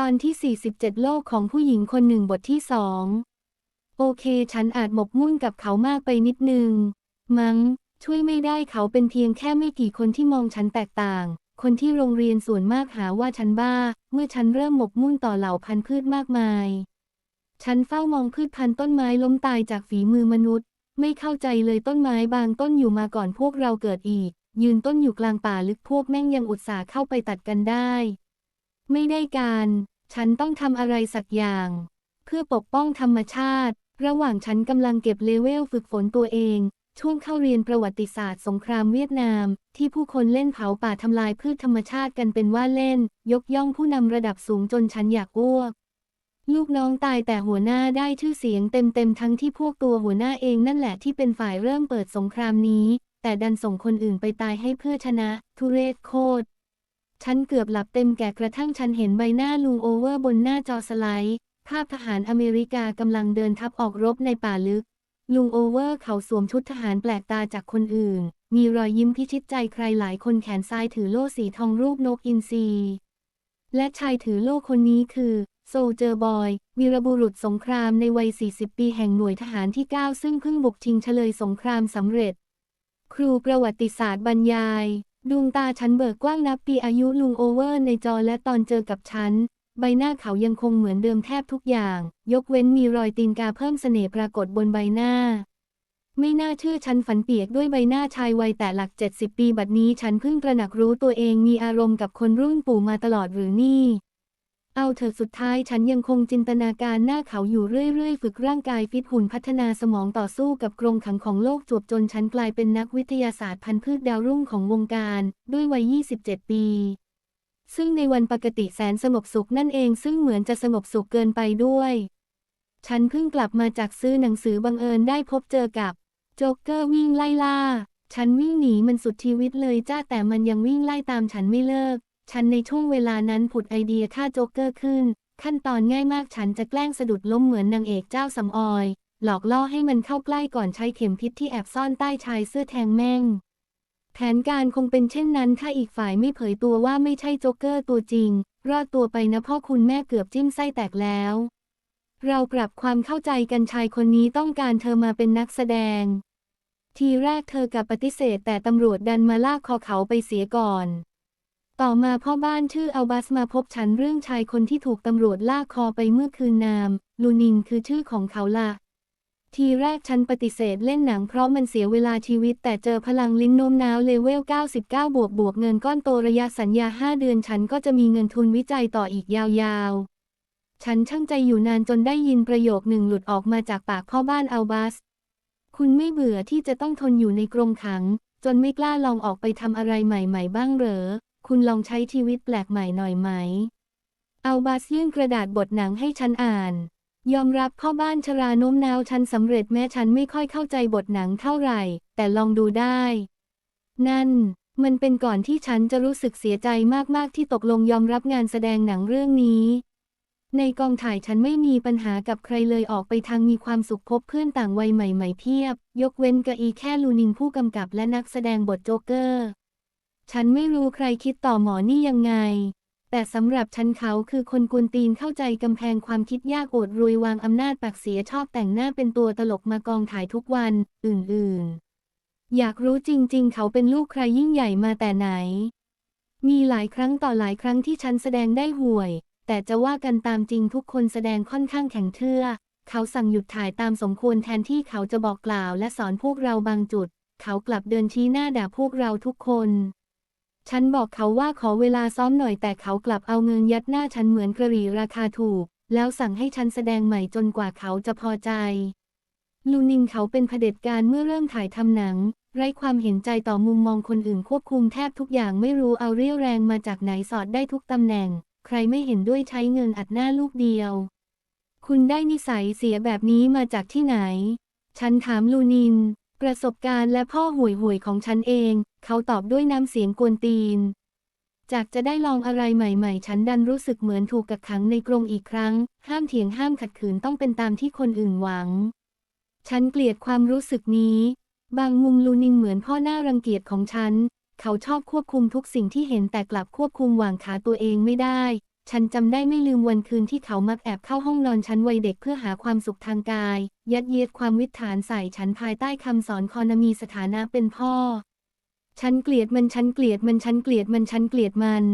ตอนที่ 47 โลกของผู้หญิงคนหนึ่งบทที่สอง โอเค ฉันอาจหมกมุ่นกับเขามากไปนิดนึง มั้ง ช่วยไม่ได้เขาเป็นเพียงแค่ไม่กี่คนที่มองฉันแตกต่าง คนที่โรงเรียนส่วนมากหาว่าฉันบ้า เมื่อฉันเริ่มหมกมุ่นต่อเหล่าพันธุ์พืชมากมาย ฉันเฝ้ามองพืชพันธุ์ต้นไม้ล้มตายจากฝีมือมนุษย์ ไม่เข้าใจเลยต้นไม้บางต้นอยู่มาก่อนพวกเราเกิดอีก ยืนต้นอยู่กลางป่าลึกพวกแม่งยังอุตส่าห์เข้าไปตัดกันได้ ไม่ได้การ ฉันต้องทำอะไรสักอย่าง เพื่อปกป้องธรรมชาติ ระหว่างฉันกำลังเก็บเลเวลฝึกฝนตัวเอง ช่วงเข้าเรียนประวัติศาสตร์สงครามเวียดนาม ที่ผู้คนเล่นเผาป่าทำลายพืชธรรมชาติกันเป็นว่าเล่น ยกย่องผู้นำระดับสูงจนฉันอยากอ้วกลูกน้องตายแต่หัวหน้าได้ชื่อเสียงเต็มๆทั้งที่พวกตัวหัวหน้าเองนั่นแหละที่เป็นฝ่ายเริ่มเปิดสงครามนี้ แต่ดันส่งคนอื่นไปตายให้เพื่อชนะ ทุเรศโคตร ฉันเกือบหลับเต็มแก่กระทั่งฉันเห็นใบหน้าลุงโอเวอร์บนหน้าจอสไลด์ ภาพทหารอเมริกากำลังเดินทัพออกรบในป่าลึก ลุงโอเวอร์เขาสวมชุดทหารแปลกตาจากคนอื่น มีรอยยิ้มพิชิตใจใครหลายคนแขนซ้ายถือโล่สีทองรูปนกอินทรีและชายถือโล่คนนี้คือโซเจอร์บอย วีรบุรุษสงครามในวัย 40 ปีแห่งหน่วยทหารที่ 9 ซึ่งเพิ่งบุกชิงเฉลยสงครามสำเร็จ ครูประวัติศาสตร์บรรยาย ดวงตาฉันเบิกกว้างนับปีอายุลุงโอเวอร์ในจอและตอนเจอกับฉัน ใบหน้าเขายังคงเหมือนเดิมแทบทุกอย่าง ยกเว้นมีรอยตีนกาเพิ่มเสน่ห์ปรากฏบนใบหน้า ไม่น่าเชื่อฉันฝันเปียกด้วยใบหน้าชายวัยแต่หลัก 70 ปีบัดนี้ฉันเพิ่งตระหนักรู้ตัวเองมีอารมณ์กับคนรุ่นปู่มาตลอดหรือนี่ เอาเถอะสุดท้ายฉันยังคงจินตนาการหน้าเขาอยู่เรื่อยๆ ฝึกร่างกายฟิตหุ่นพัฒนาสมองต่อสู้กับกรงขังของโลกจวบจนฉันกลายเป็นนักวิทยาศาสตร์พันธุ์พืชดาวรุ่งของวงการ ด้วยวัย 27 ปี ซึ่งในวันปกติแสนสงบสุขนั่นเองซึ่งเหมือนจะสงบสุขเกินไปด้วย ฉันเพิ่งกลับมาจากซื้อหนังสือบังเอิญได้พบเจอกับโจ๊กเกอร์วิ่งไล่ล่า ฉันวิ่งหนีมันสุดชีวิตเลยจ้าแต่มันยังวิ่งไล่ตามฉันไม่เลิก ฉันในช่วงเวลานั้นผุดไอเดียฆ่าโจ๊กเกอร์ขึ้น ขั้นตอนง่ายมากฉันจะแกล้งสะดุดล้มเหมือนนางเอกเจ้าสำออย หลอกล่อให้มันเข้าใกล้ก่อนใช้เข็มพิษที่แอบซ่อนใต้ชายเสื้อแทงแม่ง แผนการคงเป็นเช่นนั้นถ้าอีกฝ่ายไม่เผยตัวว่าไม่ใช่โจ๊กเกอร์ตัวจริง รอดตัวไปนะพ่อคุณแม่เกือบจิ้มไส้แตกแล้ว เราปรับความเข้าใจกันชายคนนี้ต้องการเธอมาเป็นนักแสดง ทีแรกเธอกับปฏิเสธแต่ตำรวจดันมาลากคอเขาไปเสียก่อน ต่อมาพ่อบ้านชื่ออัลบัสมาพบฉันเรื่องชายคนที่ถูกตำรวจลากคอไปเมื่อคืนนาม ลูนินคือชื่อของเขาล่ะ ทีแรกฉันปฏิเสธเล่นหนังเพราะมันเสียเวลาชีวิต แต่เจอพลังลิ้นโน้มน้าวเลเวล 99 บวกบวกเงินก้อนโตระยะสัญญา 5 เดือนฉันก็จะมีเงินทุนวิจัยต่ออีกยาวๆ ฉันช่างใจอยู่นานจนได้ยินประโยคหนึ่งหลุดออกมาจากปากพ่อบ้านอัลบัส คุณไม่เบื่อที่จะต้องทนอยู่ในกรงขัง จนไม่กล้าลองออกไปทำอะไรใหม่ ๆ บ้างเหรอ คุณลองใช้ชีวิตแปลกใหม่หน่อยไหม เอัลบัสยื่นกระดาษบทหนังให้ฉันอ่าน ยอมรับพ่อบ้านชราโน้มน้าวฉันสำเร็จแม้ฉันไม่ค่อยเข้าใจบทหนังเท่าไหร่ แต่ลองดูได้ นั่น มันเป็นก่อนที่ฉันจะรู้สึกเสียใจมากๆที่ตกลงยอมรับงานแสดงหนังเรื่องนี้ในกองถ่ายฉันไม่มีปัญหากับใครเลยออกไปทางมีความสุขพบเพื่อนต่างวัยใหม่ๆเพียบ ยกเว้นกะอีแค่ลูนินผู้กำกับและนักแสดงบทโจ๊กเกอร์ ฉันไม่รู้ใครคิดต่อหมอนี่ยังไง แต่สำหรับฉันเขาคือคนกวนตีนเข้าใจกำแพงความคิดยากโอดรวยวางอำนาจปากเสียชอบแต่งหน้าเป็นตัวตลกมากองถ่ายทุกวัน อื่นๆ อยากรู้จริง ๆ เขาเป็นลูกใครยิ่งใหญ่มาแต่ไหน มีหลายครั้งต่อหลายครั้งที่ฉันแสดงได้ห่วย แต่จะว่ากันตามจริงทุกคนแสดงค่อนข้างแข็งเทื่อ เขาสั่งหยุดถ่ายตามสมควรแทนที่เขาจะบอกกล่าวและสอนพวกเราบางจุด เขากลับเดินชี้หน้าด่าพวกเราทุกคน ฉันบอกเขาว่าขอเวลาซ้อมหน่อยแต่เขากลับเอาเงินยัดหน้าฉันเหมือนกระหรี่ราคาถูก แล้วสั่งให้ฉันแสดงใหม่จนกว่าเขาจะพอใจ ลูนินเขาเป็นเผด็จการเมื่อเริ่มถ่ายทำหนัง ไร้ความเห็นใจต่อมุมมองคนอื่นควบคุมแทบทุกอย่างไม่รู้เอาเรี่ยวแรงมาจากไหนสอดได้ทุกตำแหน่ง ใครไม่เห็นด้วยใช้เงินอัดหน้าลูกเดียว คุณได้นิสัยเสียแบบนี้มาจากที่ไหน ฉันถามลูนิน ประสบการณ์และพ่อห่วยห่วยๆของฉันเอง เขาตอบด้วยน้ำเสียงกวนตีน จากจะได้ลองอะไรใหม่ๆ ฉันดันรู้สึกเหมือนถูกกักขังในกรงอีกครั้ง ห้ามเถียงห้ามขัดขืนต้องเป็นตามที่คนอื่นหวัง ฉันเกลียดความรู้สึกนี้ บางมุมลูนินเหมือนพ่อหน้ารังเกียจของฉัน เขาชอบควบคุมทุกสิ่งที่เห็นแต่กลับควบคุมวางขาตัวเองไม่ได้ ฉันจำได้ไม่ลืมวันคืนที่เขามักแอบเข้าห้องนอนฉันวัยเด็กเพื่อหาความสุขทางกาย ยัดเยียดความวิถฐานใส่ฉันภายใต้คำสอนคอนมีสถานะเป็นพ่อ ฉันเกลียดมันฉันเกลียดมันฉันเกลียดมันฉันเกลียดมัน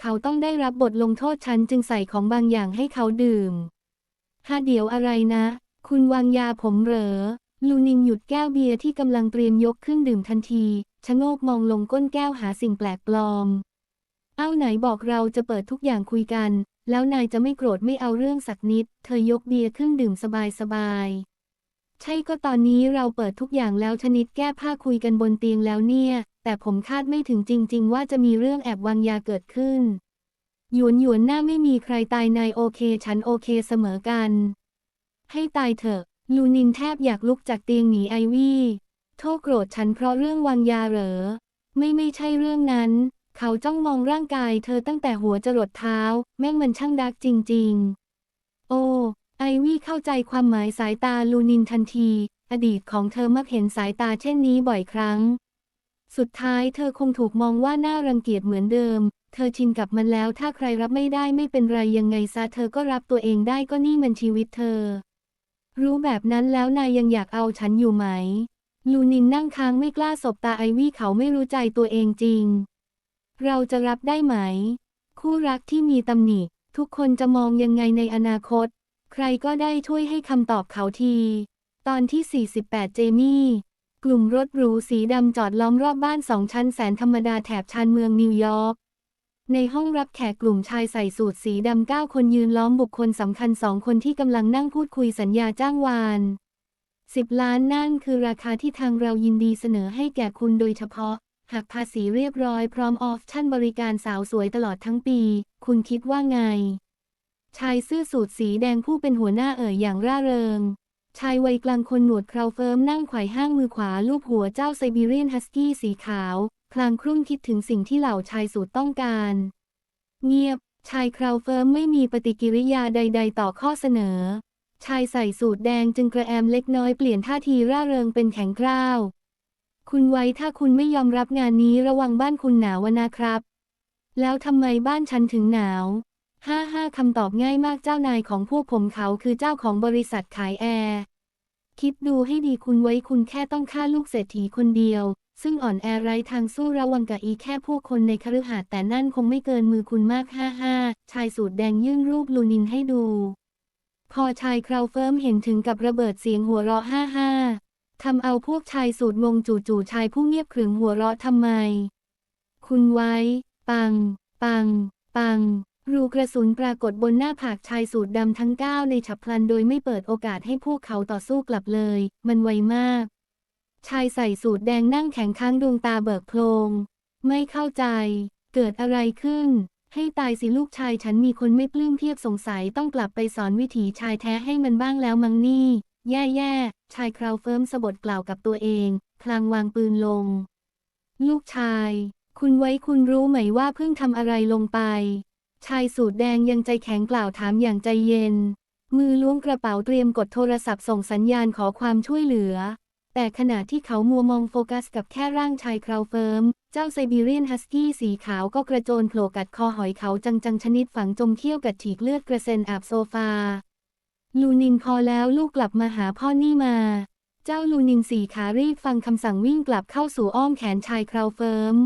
เขาต้องได้รับบทลงโทษฉันจึงใส่ของบางอย่างให้เขาดื่มฮะเดี๋ยวอะไรนะ คุณวางยาผมเหรอ ลูนินหยุดแก้วเบียร์ที่กำลังเตรียมยกขึ้นดื่มทันทีชะโงกมองลงก้นแก้วหาสิ่งแปลกปลอม เอ้าไหนบอกเราจะเปิดทุกอย่างคุยกัน แล้วนายจะไม่โกรธไม่เอาเรื่องสักนิด เธอยกเบียร์ขึ้นดื่มสบายสบาย ใช่ก็ตอนนี้เราเปิดทุกอย่างแล้วชนิดแก้ผ้าคุยกันบนเตียงแล้วเนี่ย แต่ผมคาดไม่ถึงจริง ๆ ว่าจะมีเรื่องแอบวางยาเกิดขึ้น หยวนหยวนหน้าไม่มีใครตายนายโอเค ฉันโอเคเสมอกัน ให้ตายเถอะ ลูนินแทบอยากลุกจากเตียงหนีไอวี่โทษโกรธฉันเพราะเรื่องวางยาเหรอ ไม่ไม่ใช่เรื่องนั้น เขาจ้องมองร่างกายเธอตั้งแต่หัวจรดเท้า แม่งมันช่างดักจริง ๆ โอ้ ไอวี่เข้าใจความหมายสายตาลูนินทันที อดีตของเธอมักเห็นสายตาเช่นนี้บ่อยครั้ง สุดท้ายเธอคงถูกมองว่าน่ารังเกียจเหมือนเดิม เธอชินกับมันแล้วถ้าใครรับไม่ได้ไม่เป็นไรยังไงซะเธอก็รับตัวเองได้ก็นี่มันชีวิตเธอ รู้แบบนั้นแล้วนายยังอยากเอาฉันอยู่ไหม ลูนินนั่งค้างไม่กล้าสบตาไอวี่เขาไม่รู้ใจตัวเองจริง เราจะรับได้ไหม คู่รักที่มีตำหนิทุกคนจะมองยังไงในอนาคต ใครก็ได้ช่วยให้คำตอบเขาที ตอนที่ 48 เจมี่ กลุ่มรถหรูสีดำจอดล้อมรอบบ้านสองชั้นแสนธรรมดาแถบชานเมืองนิวยอร์ก ในห้องรับแขกกลุ่มชายใส่สูทสีดำเก้าคนยืนล้อมบุคคลสำคัญสองคนที่กำลังนั่งพูดคุยสัญญาจ้างวานสิบล้านนั่นคือราคาที่ทางเรายินดีเสนอให้แก่คุณโดยเฉพาะ หากภาษีเรียบร้อยพร้อมออฟชั่นบริการสาวสวยตลอดทั้งปี คุณคิดว่าไง ชายเสื้อสูทสีแดงผู้เป็นหัวหน้าเอ่ยอย่างร่าเริง ชายวัยกลางคนหนวดเคราเฟิร์มนั่งไขว่ห้างมือขวาลูบหัวเจ้าไซบีเรียนฮัสกี้สีขาว พลางครุ่นคิดถึงสิ่งที่เหล่าชายสูทต้องการ เงียบ ชายคราวเฟิร์มไม่มีปฏิกิริยาใด ๆ ต่อข้อเสนอ ชายใส่สูทแดงจึงกระแอมเล็กน้อยเปลี่ยนท่าทีร่าเริงเป็นแข็งกร้าว คุณไว้ถ้าคุณไม่ยอมรับงานนี้ระวังบ้านคุณหนาวนะครับ แล้วทำไมบ้านฉันถึงหนาว ห้าห้าคำตอบง่ายมากเจ้านายของพวกผมเขาคือเจ้าของบริษัทขายแอร์ คิดดูให้ดีคุณไว้คุณแค่ต้องฆ่าลูกเศรษฐีคนเดียว ซึ่งอ่อนแอไร้ทางสู้ระวังกับอีแค่พวกคนในคฤหาสน์แต่นั่นคงไม่เกินมือคุณมากห้าห้าชายสูทแดงยื่นรูปลูนินให้ดู พอชายคราวเฟิร์มเห็นถึงกับระเบิดเสียงหัวเราะห้าห้าทำเอาพวกชายสูทงงจู่ๆชายผู้เงียบขรึมหัวเราะทำไม คุณไว้ ปัง ปัง ปัง รูกระสุนปรากฏบนหน้าผากชายสูทดำทั้งเก้าในฉับพลันโดยไม่เปิดโอกาสให้พวกเขาต่อสู้กลับเลย มันไวมาก ชายใส่สูทแดงนั่งแข็งค้างดวงตาเบิกโพลงไม่เข้าใจ เกิดอะไรขึ้น ให้ตายสิลูกชายฉันมีคนไม่ปลื้มเทียบสงสัยต้องกลับไปสอนวิถีชายแท้ให้มันบ้างแล้วมั้งนี่ แย่ๆชายคราวเฟิร์มสะบดกล่าวกับตัวเอง พลางวางปืนลง ลูกชาย คุณไว้คุณรู้ไหมว่าเพิ่งทำอะไรลงไป ชายสูทแดงยังใจแข็งกล่าวถามอย่างใจเย็น มือล้วงกระเป๋าเตรียมกดโทรศัพท์ส่งสัญญาณขอความช่วยเหลือ แต่ขณะที่เขามัวมองโฟกัสกับแค่ร่างชายคราวเฟิร์ม เจ้าไซบีเรียนฮัสกี้สีขาวก็กระโจนโผล่กัดคอหอยเขาจังๆชนิดฝังจมเขี้ยวกัดฉีกเลือดกระเซ็นอาบโซฟา ลูนินพอแล้วลูกกลับมาหาพ่อนี่มา เจ้าลูนินสีขารีบฟังคำสั่งวิ่งกลับเข้าสู่อ้อมแขนชายคราวเฟิร์ม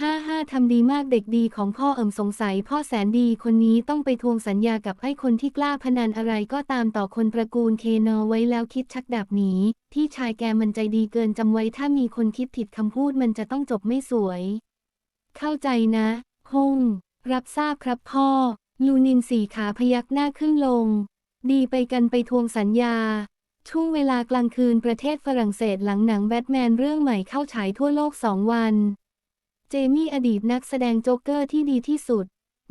ห้าห้า ทำดีมากเด็กดีของพ่อเอิ่มสงสัย พ่อแสนดีคนนี้ต้องไปทวงสัญญากับไอ้คนที่กล้าพนันอะไรก็ตามต่อคนตระกูลเคนอไว้แล้วคิดชักดาบหนีที่ชายแกมันใจดีเกินจำไว้ถ้ามีคนคิดผิดคำพูดมันจะต้องจบไม่สวย เข้าใจนะฮงรับทราบครับพ่อ ลูนินสีขาพยักหน้าขึ้นลง ดีไปกันไปทวงสัญญาช่วงเวลากลางคืนประเทศฝรั่งเศสหลังหนังแบทแมนเรื่องใหม่เข้าฉายทั่วโลกสองวัน เจมี่อดีตนักแสดงโจ๊กเกอร์ที่ดีที่สุด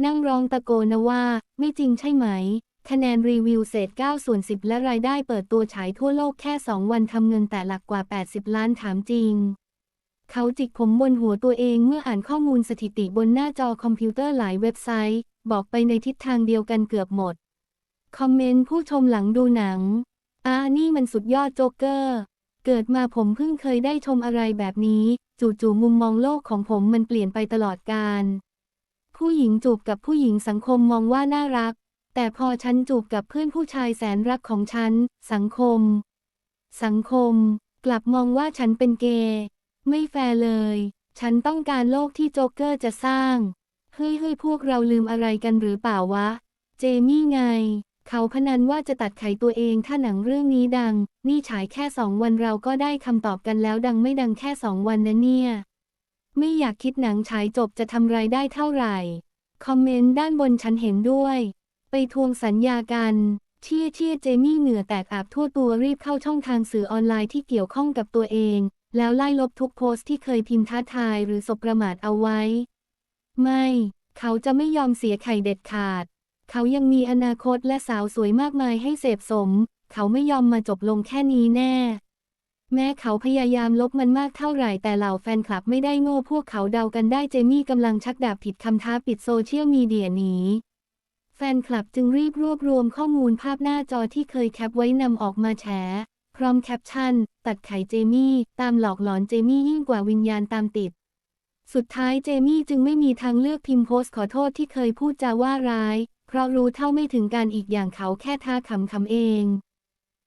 นั่งร้องตะโกนว่า ไม่จริงใช่ไหม คะแนนรีวิวเศษ9ส่วน10 และรายได้เปิดตัวฉายทั่วโลกแค่ 2 วันทำเงินแต่หลักกว่า 80 ล้านถามจริง เขาจิกผมบนหัวตัวเองเมื่ออ่านข้อมูลสถิติบนหน้าจอคอมพิวเตอร์หลายเว็บไซต์ บอกไปในทิศทางเดียวกันเกือบหมด คอมเมนต์ผู้ชมหลังดูหนังอ่านี่มันสุดยอดโจ๊กเกอร์ เกิดมาผมเพิ่งเคยได้ชมอะไรแบบนี้ จู่ๆมุมมองโลกของผมมันเปลี่ยนไปตลอดกาลผผู้หญิงจูบกับผู้หญิงสังคมมองว่าน่ารัก แต่พอฉันจูบกับเพื่อนผู้ชายแสนรักของฉัน สังคม สังคม กลับมองว่าฉันเป็นเกย์ไม่แฟร์เลย ฉันต้องการโลกที่โจ๊กเกอร์จะสร้าง เฮ้ยเฮ้ยพวกเราลืมอะไรกันหรือเปล่าวะ เจมี่ไง เขาพนันว่าจะตัดไขตัวเองถ้าหนังเรื่องนี้ดัง นี่ฉายแค่สองวันเราก็ได้คำตอบกันแล้วดังไม่ดังแค่สองวันนะเนี่ย ไม่อยากคิดหนังฉายจบจะทำรายได้เท่าไหร่ คอมเมนต์ด้านบนฉันเห็นด้วย ไปทวงสัญญากันเชี่ยเชี่ยเจมี่เหงื่อแตกอาบทั่วตัวรีบเข้าช่องทางสื่อออนไลน์ที่เกี่ยวข้องกับตัวเอง แล้วไล่ลบทุกโพสต์ที่เคยพิมพ์ท้าทายหรือสบประมาทเอาไว้ ไม่ เขาจะไม่ยอมเสียไข่เด็ดขาด เขายังมีอนาคตและสาวสวยมากมายให้เสพสม เขาไม่ยอมมาจบลงแค่นี้แน่ แม้เขาพยายามลบมันมากเท่าไหร่แต่เหล่าแฟนคลับไม่ได้โง่พวกเขาเดากันได้เจมี่กำลังชักดาบผิดคำท้าปิดโซเชียลมีเดียหนีแฟนคลับจึงรีบรวบรวมข้อมูลภาพหน้าจอที่เคยแคปไว้นำออกมาแฉ พร้อมแคปชั่น ตัดไขเจมี่ ตามหลอกหลอนเจมี่ยิ่งกว่าวิญญาณตามติด สุดท้ายเจมี่จึงไม่มีทางเลือกพิมพ์โพสต์ขอโทษที่เคยพูดจาว่าร้าย เพราะรู้เท่าไม่ถึงการอีกอย่างเขาแค่ท้าขำขำเอง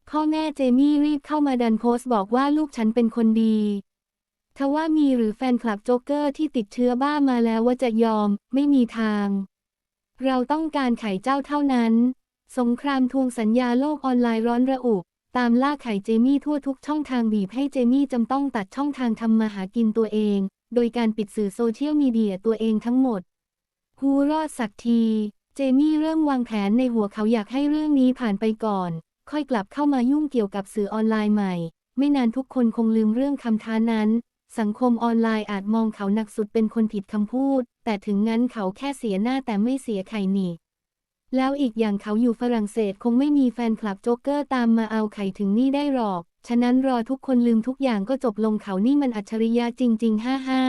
พ่อแม่เจมี่รีบเข้ามาดันโพสต์บอกว่าลูกฉันเป็นคนดีทว่ามีหรือแฟนคลับโจ๊กเกอร์ที่ติดเชื้อบ้ามาแล้วว่าจะยอม ไม่มีทาง เราต้องการไข่เจ้าเท่านั้น สงครามทวงสัญญาโลกออนไลน์ร้อนระอุ ตามล่าไข่เจมี่ทั่วทุกช่องทางบีบให้เจมี่จำต้องตัดช่องทางทำมาหากินตัวเอง โดยการปิดสื่อโซเชียลมีเดียตัวเองทั้งหมดฮูรอดสักที เจมี่เริ่มวางแผนในหัวเขาอยากให้เรื่องนี้ผ่านไปก่อน ค่อยกลับเข้ามายุ่งเกี่ยวกับสื่อออนไลน์ใหม่ ไม่นานทุกคนคงลืมเรื่องคำท้านั้น สังคมออนไลน์อาจมองเขาหนักสุดเป็นคนผิดคำพูด แต่ถึงงั้นเขาแค่เสียหน้าแต่ไม่เสียไข่หนีแล้วอีกอย่างเขาอยู่ฝรั่งเศสคงไม่มีแฟนคลับโจ๊กเกอร์ตามมาเอาไข่ถึงนี่ได้หรอก ฉะนั้นรอทุกคนลืมทุกอย่างก็จบลงเขานี่มันอัจฉริยะจริง ๆ ฮ่าฮ่า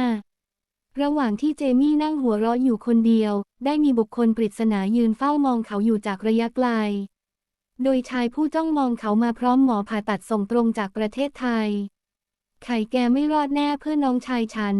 ระหว่างที่เจมี่นั่งหัวเราะอยู่คนเดียว ได้มีบุคคลปริศนายืนเฝ้ามองเขาอยู่จากระยะไกล โดยชายผู้จ้องมองเขามาพร้อมหมอผ่าตัดส่งตรงจากประเทศไทย ไข่แกไม่รอดแน่เพื่อน้องชายฉัน